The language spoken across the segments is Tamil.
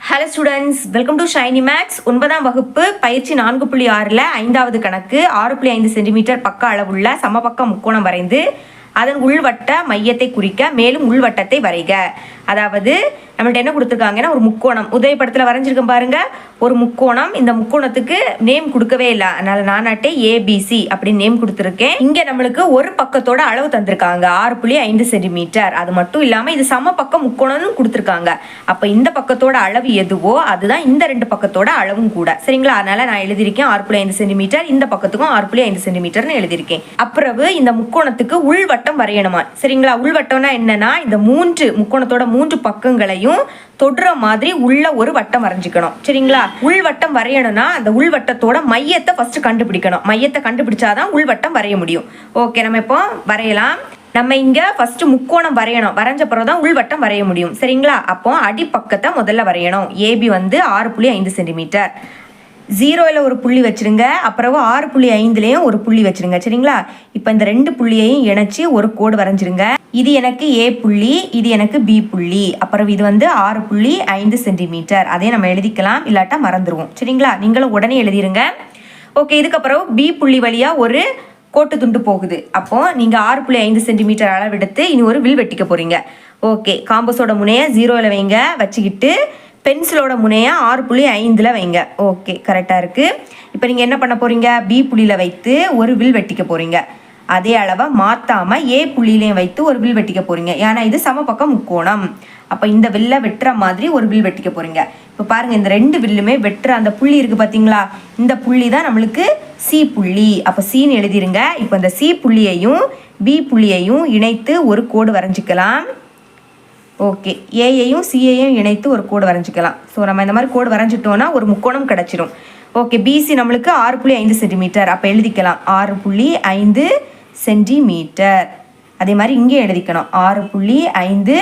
Hello students welcome to Shiny Max ஒன்பதாம் வகுப்பு பயிற்சி நான்கு புள்ளி ஆறில் ஐந்தாவது கணக்கு ஆறு புள்ளி ஐந்து சென்டிமீட்டர் பக்க அளவுள்ள சமபக்க முக்கோணம் வரைந்து அதன் உள்வட்ட மையத்தை குறிக்க மேலும் உள்வட்டத்தை வரைக. அதாவது நம்மள்ட்ட என்ன கொடுத்துருக்காங்கன்னா ஒரு முக்கோணம். உதயப்படத்தில் வரைஞ்சிருக்கேன் பாருங்க. ஒரு முக்கோணம். இந்த முக்கோணத்துக்கு நேம் கொடுக்கவே இல்லை. அதனால நானாட்டே ஏபிசி அப்படின்னு நேம் கொடுத்துருக்கேன். இங்க நம்மளுக்கு ஒரு பக்கத்தோட அளவு தந்திருக்காங்க. ஆறு புள்ளி ஐந்து சென்டிமீட்டர். அது மட்டும் இல்லாம இது சம பக்கம் முக்கோணம்னு கொடுத்துருக்காங்க. அப்ப இந்த பக்கத்தோட அளவு எதுவோ அதுதான் இந்த ரெண்டு பக்கத்தோட அளவும் கூட. சரிங்களா? அதனால நான் எழுதியிருக்கேன் ஆறு புள்ளி ஐந்து சென்டிமீட்டர். இந்த பக்கத்துக்கும் ஆறு புள்ளி ஐந்து சென்டிமீட்டர்னு எழுதியிருக்கேன். அப்புறவு இந்த முக்கோணத்துக்கு உள்வட்டம் வரையணுமா? சரிங்களா? உள்வட்டம்னா என்னன்னா இந்த மூன்று முக்கோணத்தோட மூன்று பக்கங்களையும் தொடுற மாதிரி உள்ள ஒரு வட்டம் வரைஞ்சிக்கணும். சரிங்களா? உள்வட்டம் வரையணும்னா அந்த உள்வட்டத்தோட மையத்தை ஃபர்ஸ்ட் கண்டுபிடிக்கணும். மையத்தை கண்டுபிடிச்சாதான் உள்வட்டம் வரைய முடியும். ஓகே நம்ம இப்போ வரையலாம். நம்ம இங்க ஃபர்ஸ்ட் முக்கோணம் வரையணும். வரைஞ்ச பிறகு தான் உள்வட்டம் வரைய முடியும். சரிங்களா? அப்போ அடிப்பக்கத்தை முதல்ல வரையணும். ஏபி வந்து ஆறு புள்ளி ஐந்து சென்டிமீட்டர். ஜீரோவில் ஒரு புள்ளி வச்சிருங்க. அப்புறம் ஆறு புள்ளி ஐந்துலேயும் ஒரு புள்ளி வச்சுருங்க. சரிங்களா? இப்போ இந்த ரெண்டு புள்ளியையும் இணைச்சி ஒரு கோடு வரைஞ்சிருங்க. இது எனக்கு ஏ புள்ளி இது எனக்கு பி புள்ளி. அப்புறம் இது வந்து ஆறு புள்ளி ஐந்து சென்டிமீட்டர். அதே நம்ம எழுதிக்கலாம் இல்லாட்டா மறந்துடுவோம் சரிங்களா? நீங்களும் உடனே எழுதிருங்க. ஓகே இதுக்கப்புறம் பி புள்ளி வழியாக ஒரு கோட்டு துண்டு போகுது. அப்போது நீங்கள் ஆறு புள்ளி ஐந்து சென்டிமீட்டர் அளவெடுத்து இனி ஒரு வில் வெட்டிக்க போகிறீங்க ஓகே காம்பஸோட முனையை ஜீரோவில் வைங்க. வச்சுக்கிட்டு பென்சிலோட முனையை ஆறு புள்ளி ஐந்தில் வைங்க. ஓகே கரெக்டாக இருக்குது இப்போ நீங்கள் என்ன பண்ண போகிறீங்க பி புள்ளியில் வைத்து ஒரு வில் வெட்டிக்க போகிறீங்க அதே அளவை மாற்றாமல் ஏ புள்ளியிலையும் வைத்து ஒரு வில் வெட்டிக்க போகிறீங்க ஏன்னா இது சமபக்கம் முக்கோணம். அப்போ இந்த வில்லை வெட்டுற மாதிரி ஒரு வில் வெட்டிக்க போகிறீங்க இப்போ பாருங்கள் இந்த ரெண்டு வில்லுமே வெட்டுற அந்த புள்ளி இருக்குது பார்த்தீங்களா இந்த புள்ளி தான் நம்மளுக்கு சி புள்ளி. அப்போ சின்னு எழுதிருங்க. இப்போ இந்த சி புள்ளியையும் பி புள்ளியையும் இணைத்து ஒரு கோடு வரைஞ்சிக்கலாம். ஓகே. ஏயையும் சியையும் இணைத்து ஒரு கோடு வரைஞ்சிக்கலாம். ஸோ நம்ம இந்த மாதிரி கோடு வரைஞ்சிட்டோன்னா ஒரு முக்கோணம் கிடச்சிரும். ஓகே பிசி நம்மளுக்கு ஆறு புள்ளி ஐந்து சென்டிமீட்டர். அப்போ எழுதிக்கலாம். ஆறு புள்ளி ஐந்து சென்டிமீட்டர். அதே மாதிரி இங்கே எழுதிக்கணும். ஆறு புள்ளி ஐந்து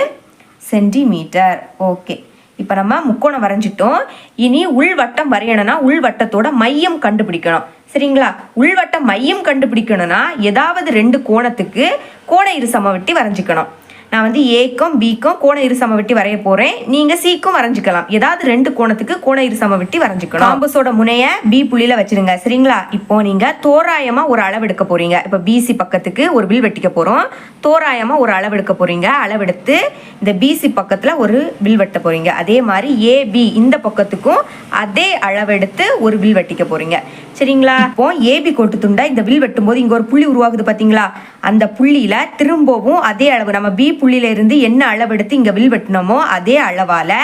சென்டிமீட்டர். ஓகே. இப்போ நம்ம முக்கோணம் வரைஞ்சிட்டோம். இனி உள்வட்டம் வரையணும்னா உள்வட்டத்தோட மையம் கண்டுபிடிக்கணும். சரிங்களா? உள்வட்ட மையம் கண்டுபிடிக்கணும்னா ஏதாவது ரெண்டு கோணத்துக்கு கோண இரு சமவெட்டி வரைஞ்சிக்கணும். நான் வந்து ஏக்கும் பிக்கும் கோண இருசம சமவெட்டி வரைய போறேன். நீங்க சிக்கும் வரைஞ்சிக்கலாம். ஏதாவது ரெண்டு கோணத்துக்கு கோண இருசம சமவெட்டி வரைஞ்சிக்கணும் காம்பஸோட முனைய பி புள்ளியில வச்சிருங்க. சரிங்களா? இப்போ நீங்க தோராயமா ஒரு அளவு எடுக்க போறீங்க. இப்போ பிசி பக்கத்துக்கு ஒரு வில் வெட்டிக்க போறோம். தோராயமா ஒரு அளவு எடுக்க போறீங்க. அளவெடுத்து இந்த பிசி பக்கத்துல ஒரு வில் வெட்ட போறீங்க. அதே மாதிரி ஏபி இந்த பக்கத்துக்கும் அதே அளவெடுத்து ஒரு வில் வெட்டிக்க போறீங்க. சரிங்களா? இப்போ ஏபி கோட்டு துண்டா இந்த வில் வெட்டும் போது இங்க ஒரு புள்ளி உருவாகுது பாத்தீங்களா? அந்த புள்ளியில் திரும்பவும் அதே அளவு நம்ம பி புள்ளியிலேருந்து என்ன அளவு எடுத்து இங்கே வில் வெட்டினோமோ அதே அளவால்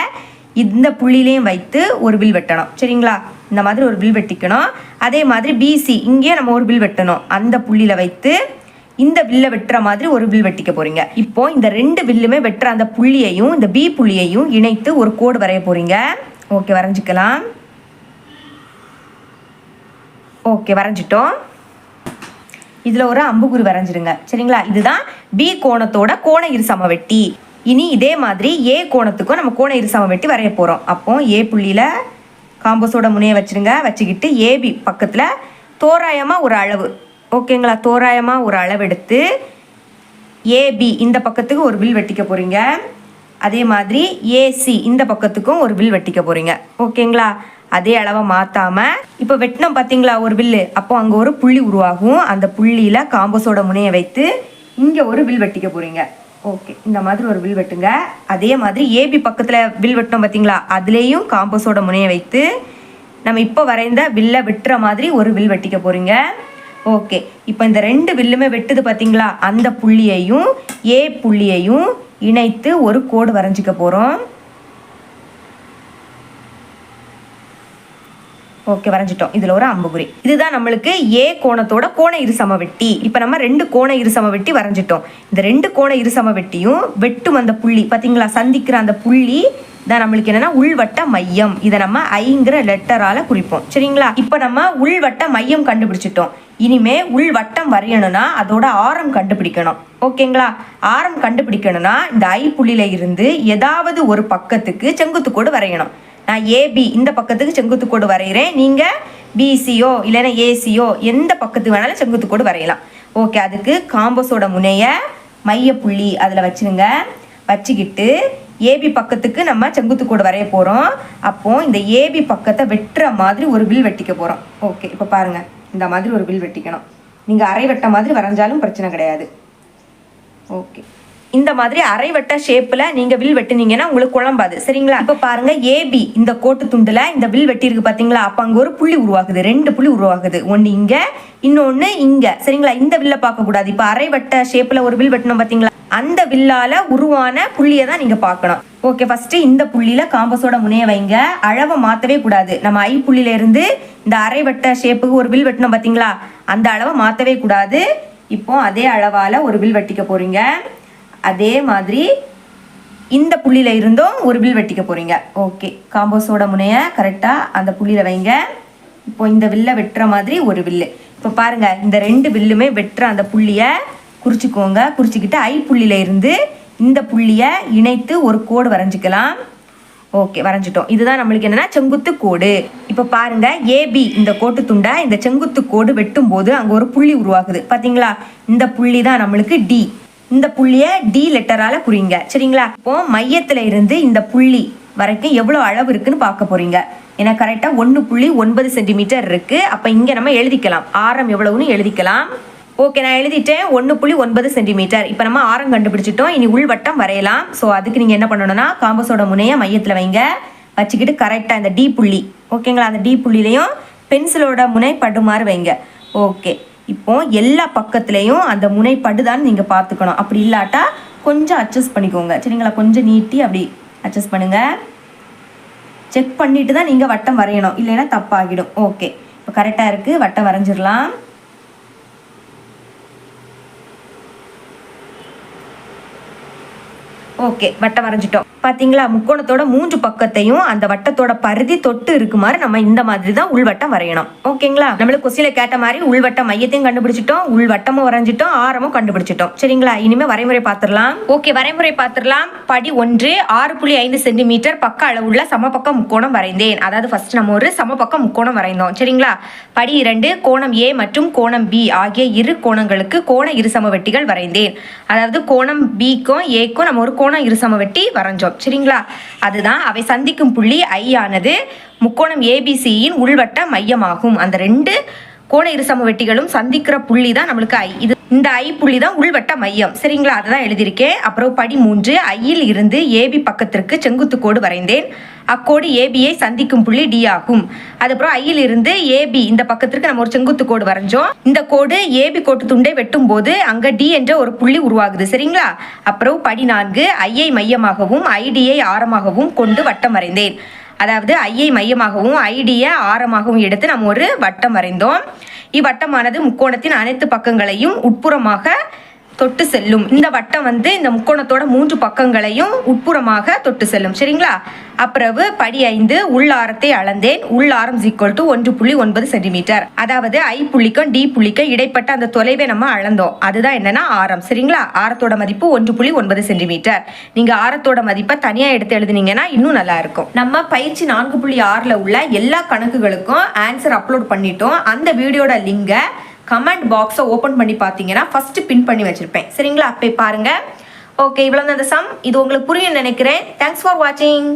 இந்த புள்ளிலையும் வைத்து ஒரு வில் வெட்டணும். சரிங்களா? இந்த மாதிரி ஒரு வில் வெட்டிக்கணும். அதே மாதிரி பிசி இங்கேயே நம்ம ஒரு வில் வெட்டணும். அந்த புள்ளியில் வைத்து இந்த வில்ல வெட்டுற மாதிரி ஒரு வில் வெட்டிக்க போறீங்க. இப்போ இந்த ரெண்டு வில்லுமே வெட்டுற அந்த புள்ளியையும் இந்த பி புள்ளியையும் இணைத்து ஒரு கோடு வரைய போறீங்க. ஓகே வரைஞ்சிக்கலாம். ஓகே வரைஞ்சிட்டோம். இதில் ஒரு அம்புக்குறி வரைஞ்சிருங்க. சரிங்களா? இதுதான் பி கோணத்தோட கோண இருசம சமவெட்டி இனி இதே மாதிரி ஏ கோணத்துக்கும் நம்ம கோண இருசம சமவெட்டி வரைய போகிறோம் அப்போ ஏ புள்ளியில் காம்போஸோட முனையை வச்சிருங்க. வச்சுக்கிட்டு ஏபி பக்கத்தில் தோராயமாக ஒரு அளவு. ஓகேங்களா? தோராயமாக ஒரு அளவு எடுத்து ஏபி இந்த பக்கத்துக்கு ஒரு வில் வெட்டிக்க போகிறீங்க அதே மாதிரி ஏசி இந்த பக்கத்துக்கும் ஒரு வில் வெட்டிக்க போகிறீங்க ஓகேங்களா? அதே அளவை மாற்றாம இப்போ வெட்டினோம் பார்த்தீங்களா ஒரு வில்லு அப்போ அங்கே ஒரு புள்ளி உருவாகும். அந்த புள்ளியில் காம்பஸோட முனையை வைத்து இங்கே ஒரு வில் வெட்டிக்க போகிறீங்க ஓகே இந்த மாதிரி ஒரு வில் வெட்டுங்க. அதே மாதிரி ஏபி பக்கத்தில் வில் வெட்டினோம் பார்த்தீங்களா அதுலேயும் காம்பஸோட முனையை வைத்து நம்ம இப்போ வரைந்த வில்லை வெட்டுற மாதிரி ஒரு வில் வெட்டிக்க போகிறீங்க ஓகே இப்போ இந்த ரெண்டு வில்லுமே வெட்டுது பார்த்தீங்களா அந்த புள்ளியையும் ஏ புள்ளியையும் இணைத்து ஒரு கோடு வரைஞ்சிக்க போகிறோம் ஓகே வரைஞ்சிட்டோம். இதில் ஒரு அம்புகுறி. இதுதான் நம்மளுக்கு ஏ கோணத்தோட கோண இருசம வெட்டி. இப்போ நம்ம ரெண்டு கோண இருசம வெட்டி வரைஞ்சிட்டோம். இந்த ரெண்டு கோண இருசம வெட்டியும் வெட்டும் அந்த புள்ளி. பார்த்தீங்களா சந்திக்கிற அந்த புள்ளி தான் நம்மளுக்கு என்னன்னா உள்வட்ட மையம். இதை நம்ம ஐங்கிற லெட்டரால குறிப்போம். சரிங்களா? இப்போ நம்ம உள்வட்ட மையம் கண்டுபிடிச்சிட்டோம். இனிமே உள்வட்டம் வரையணும்னா அதோட ஆரம் கண்டுபிடிக்கணும். ஓகேங்களா? ஆரம் கண்டுபிடிக்கணும்னா இந்த ஐ புள்ளியில இருந்து ஏதாவது ஒரு பக்கத்துக்கு செங்குத்து கோடு வரையணும். நான் ஏபி இந்த பக்கத்துக்கு செங்குத்து கோடு வரைகிறேன் நீங்கள் பிசியோ இல்லைன்னா ஏசியோ எந்த பக்கத்துக்கு வேணாலும் செங்குத்து கோடு வரையலாம். ஓகே அதுக்கு காம்பஸோட முனையை மையப்புள்ளி அதில் வச்சுருங்க. வச்சுக்கிட்டு ஏபி பக்கத்துக்கு நம்ம செங்குத்து கோடு வரைய போகிறோம் அப்போது இந்த ஏபி பக்கத்தை வெட்டுற மாதிரி ஒரு வில் வெட்டிக்க போகிறோம் ஓகே இப்போ பாருங்கள் இந்த மாதிரி ஒரு வில் வெட்டிக்கணும். நீங்கள் அரை வெட்ட மாதிரி வரைஞ்சாலும் பிரச்சனை கிடையாது. ஓகே இந்த மாதிரி அரைவட்ட ஷேப்பில் நீங்கள் வில் வெட்டுனீங்கன்னா உங்களுக்கு குழம்பாது. சரிங்களா? இப்போ பாருங்க ஏபி இந்த கோட்டு துண்டில் இந்த வில் வெட்டியிருக்கு பார்த்தீங்களா அப்போ அங்கே ஒரு புள்ளி உருவாகுது. ரெண்டு புள்ளி உருவாகுது. ஒன்று இங்கே இன்னொன்று இங்கே. சரிங்களா? இந்த வில்ல பார்க்கக்கூடாது இப்போ அரைவட்ட ஷேப்பில் ஒரு வில் வெட்டணும் பார்த்தீங்களா அந்த வில்லால் உருவான புள்ளியை தான் நீங்கள் பார்க்கணும். ஓகே ஃபர்ஸ்ட் இந்த புள்ளியில் காம்பஸோட முனைய வைங்க. அளவை மாற்றவே கூடாது. நம்ம ஐ புள்ளியிலேருந்து இந்த அரைவட்ட ஷேப்புக்கு ஒரு வில் வெட்டணும் பார்த்தீங்களா அந்த அளவை மாற்றவே கூடாது. இப்போ அதே அளவால் ஒரு வில் வெட்டிக்க போகிறீங்க அதே மாதிரி இந்த புள்ளியில் இருந்தும் ஒரு வில் வெட்டிக்க போகிறீங்க ஓகே காம்போஸோட முனையை கரெக்டாக அந்த புள்ளியில் வைங்க. இப்போ இந்த வில்லை வெட்டுற மாதிரி ஒரு வில்லு. இப்போ பாருங்கள் இந்த ரெண்டு வில்லுமே வெட்டுற அந்த புள்ளியை குறிச்சிக்கோங்க. குறிச்சிக்கிட்டு ஐ புள்ளியில இருந்து இந்த புள்ளியை இணைத்து ஒரு கோடு வரைஞ்சிக்கலாம். ஓகே வரைஞ்சிட்டோம். இதுதான் நம்மளுக்கு என்னென்னா செங்குத்து கோடு. இப்போ பாருங்க ஏபி இந்த கோட்டு துண்டை இந்த செங்குத்து கோடு வெட்டும் போது அங்கே ஒரு புள்ளி உருவாகுது. பார்த்தீங்களா இந்த புள்ளி தான் நம்மளுக்கு டி இந்த புள்ளிய டி லெட்டரால குறிங்க. சரிங்களா? இப்போ மையத்துல இருந்து இந்த புள்ளி வரைக்கும் எவ்வளவு அளவு இருக்குன்னு பார்க்க போறீங்க. ஏன்னா கரெக்டா ஒன்று புள்ளி ஒன்பது சென்டிமீட்டர் இருக்கு. அப்ப இங்க நம்ம எழுதிக்கலாம். ஆரம் எவ்வளவுன்னு எழுதிக்கலாம். ஓகே நான் எழுதிட்டேன். ஒன்று புள்ளி ஒன்பது சென்டிமீட்டர் இப்போ நம்ம ஆரம் கண்டுபிடிச்சிட்டோம். இனி உள்வட்டம் வரையலாம். ஸோ அதுக்கு நீங்கள் என்ன பண்ணணும்னா காம்பஸோட முனையை மையத்தில் வைங்க. வச்சுக்கிட்டு கரெக்டாக இந்த டி புள்ளி. ஓகேங்களா அந்த டி புள்ளிலையும் பென்சிலோட முனை படுமாறு வைங்க. ஓகே இப்போ எல்லா பக்கத்துலேயும் அந்த முனை படுதான்னு நீங்கள் பார்த்துக்கணும். அப்படி இல்லாட்டா கொஞ்சம் அட்ஜஸ்ட் பண்ணிக்கோங்க. சரிங்களா? கொஞ்சம் நீட்டி அப்படி அட்ஜஸ்ட் பண்ணுங்கள் செக் பண்ணிட்டு தான் நீங்கள் வட்டம் வரையணும். இல்லைன்னா தப்பாகிடும். ஓகே இப்போ கரெக்டாக இருக்குது வட்டம் வரைஞ்சிடலாம். ஓகே வட்டம் வரைஞ்சிட்டோம். பார்த்தீங்களா முக்கோணத்தோட மூன்று பக்கத்தையும் அந்த வட்டத்தோட பருதி தொட்டு இருக்குமாறு நம்ம இந்த மாதிரி தான் உள்வட்டம் வரையணும். ஓகேங்களா? நம்மளுக்கு கொஸ்டில கேட்ட மாதிரி உள்வட்ட மையத்தையும் கண்டுபிடிச்சிட்டோம் உள்வட்டமும் வரைஞ்சிட்டோம் ஆரமும் கண்டுபிடிச்சிட்டோம். சரிங்களா? இனிமே வரைமுறை பார்த்துடலாம் ஓகே வரைமுறை பார்த்துடலாம் படி ஒன்று ஆறு புள்ளி ஐந்து சென்டிமீட்டர் பக்க அளவுள்ள சமபக்க முக்கோணம் வரைந்தேன். அதாவது ஃபர்ஸ்ட் நம்ம ஒரு சமபக்க முக்கோணம் வரைந்தோம். சரிங்களா? படி இரண்டு கோணம் ஏ மற்றும் கோணம் பி ஆகிய இரு கோணங்களுக்கு கோண இருசமவெட்டிகள் வரைந்தேன். அதாவது கோணம் பிக்கும் ஏக்கும் நம்ம ஒரு கோண இருசமவெட்டி வரைஞ்சோம். சரிங்களா? அதுதான் அவை சந்திக்கும் புள்ளி ஐ ஆனது முக்கோணம் ஏபிசியின் உள்வட்ட மையமாகும். அந்த ரெண்டு கோண இருசம வெட்டிகளும் சந்திக்கிற புள்ளி தான் நம்மளுக்கு ஐ இது இந்த ஐ புள்ளி தான் உள்வட்ட மையம். சரிங்களா? அதை தான் எழுதியிருக்கேன். அப்புறம் படி மூன்று ஐயில் இருந்து ஏபி பக்கத்திற்கு செங்குத்து கோடு வரைந்தேன். அக்கோடு ஏபியை சந்திக்கும் புள்ளி டி ஆகும். அதுக்கப்புறம் ஐயில் இருந்து ஏபி இந்த பக்கத்திற்கு நம்ம ஒரு செங்குத்து கோடு வரைஞ்சோம். இந்த கோடு ஏபி கோட்டு துண்டை வெட்டும் போது அங்க டி என்ற ஒரு புள்ளி உருவாகுது சரிங்களா? அப்புறம் படி நான்கு ஐயை மையமாகவும் ஐடியை ஆரமாகவும் கொண்டு வட்டம் வரைந்தேன். அதாவது ஐயை மையமாகவும் ஐடியை ஆரமாகவும் எடுத்து நம்ம ஒரு வட்டம் வரைந்தோம். இவ்வட்டமானது முக்கோணத்தின் அனைத்து பக்கங்களையும் உட்புறமாக தொட்டு செல்லும். இந்த வட்டம் வந்து இந்த முக்கோணத்தோட மூன்று பக்கங்களையும் உட்புறமாக தொட்டு செல்லும். சரிங்களா? அப்பிறகு படி ஐந்து உள்ளாரத்தை அளந்தேன். உள்ளாரம் ஈக்குவல் டு ஒன்று புள்ளி ஒன்பது சென்டிமீட்டர். அதாவது ஐ புள்ளிக்கும் டி புள்ளிக்கும் இடைப்பட்ட அந்த தொலைவை நம்ம அளந்தோம். அதுதான் என்னன்னா ஆரம். சரிங்களா? ஆரத்தோட மதிப்பு ஒன்று புள்ளி ஒன்பது சென்டிமீட்டர். நீங்க ஆரத்தோட மதிப்பை தனியா எடுத்து எழுதுனீங்கன்னா இன்னும் நல்லா இருக்கும். நம்ம பயிற்சி நான்கு புள்ளி ஆறுல உள்ள எல்லா கணக்குகளுக்கும் ஆன்சர் அப்லோட் பண்ணிட்டோம். அந்த வீடியோட லிங்கை கமெண்ட் பாக்ஸை ஓப்பன் பண்ணி பார்த்தீங்கன்னா ஃபஸ்ட்டு பின் பண்ணி வச்சுருப்பேன். சரிங்களா? அப்போ பாருங்கள் ஓகே இவ்வளோ தான் அந்த சம் இது உங்களுக்கு புரியும் நினைக்கிறேன். தேங்க்ஸ் ஃபார் வாட்சிங்